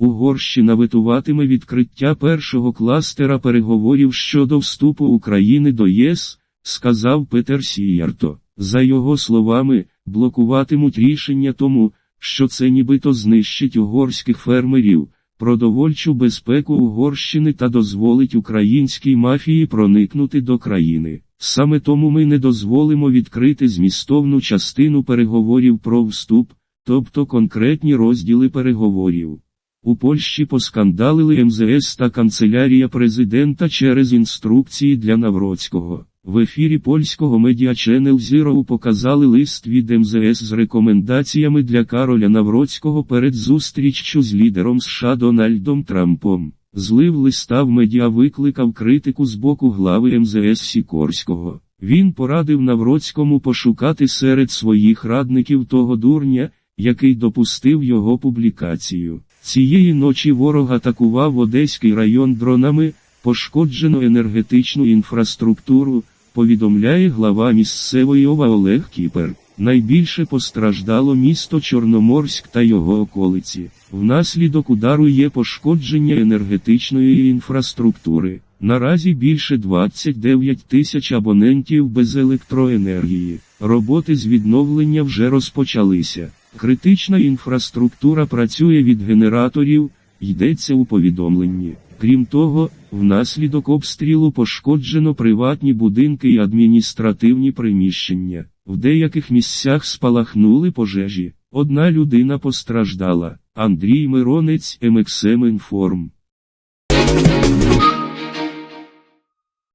Угорщина витуватиме відкриття першого кластера переговорів щодо вступу України до ЄС, сказав Петер Сіярто. За його словами, блокуватимуть рішення тому, що це нібито знищить угорських фермерів, продовольчу безпеку Угорщини та дозволить українській мафії проникнути до країни. Саме тому ми не дозволимо відкрити змістовну частину переговорів про вступ, тобто конкретні розділи переговорів. У Польщі поскандалили МЗС та канцелярія президента через інструкції для Навроцького. В ефірі польського медіа Channel Zero показали лист від МЗС з рекомендаціями для Кароля Навроцького перед зустріччю з лідером США Дональдом Трампом. Злив листа в медіа викликав критику з боку глави МЗС Сікорського. Він порадив Навроцькому пошукати серед своїх радників того дурня, який допустив його публікацію. Цієї ночі ворог атакував Одеський район дронами, пошкоджено енергетичну інфраструктуру, повідомляє глава місцевої ОВА Олег Кіпер. Найбільше постраждало місто Чорноморськ та його околиці. Внаслідок удару є пошкодження енергетичної інфраструктури. Наразі більше 29 тисяч абонентів без електроенергії. Роботи з відновлення вже розпочалися. Критична інфраструктура працює від генераторів, йдеться у повідомленні. Крім того, внаслідок обстрілу пошкоджено приватні будинки і адміністративні приміщення. В деяких місцях спалахнули пожежі. Одна людина постраждала. Андрій Миронець МХМ Інформ.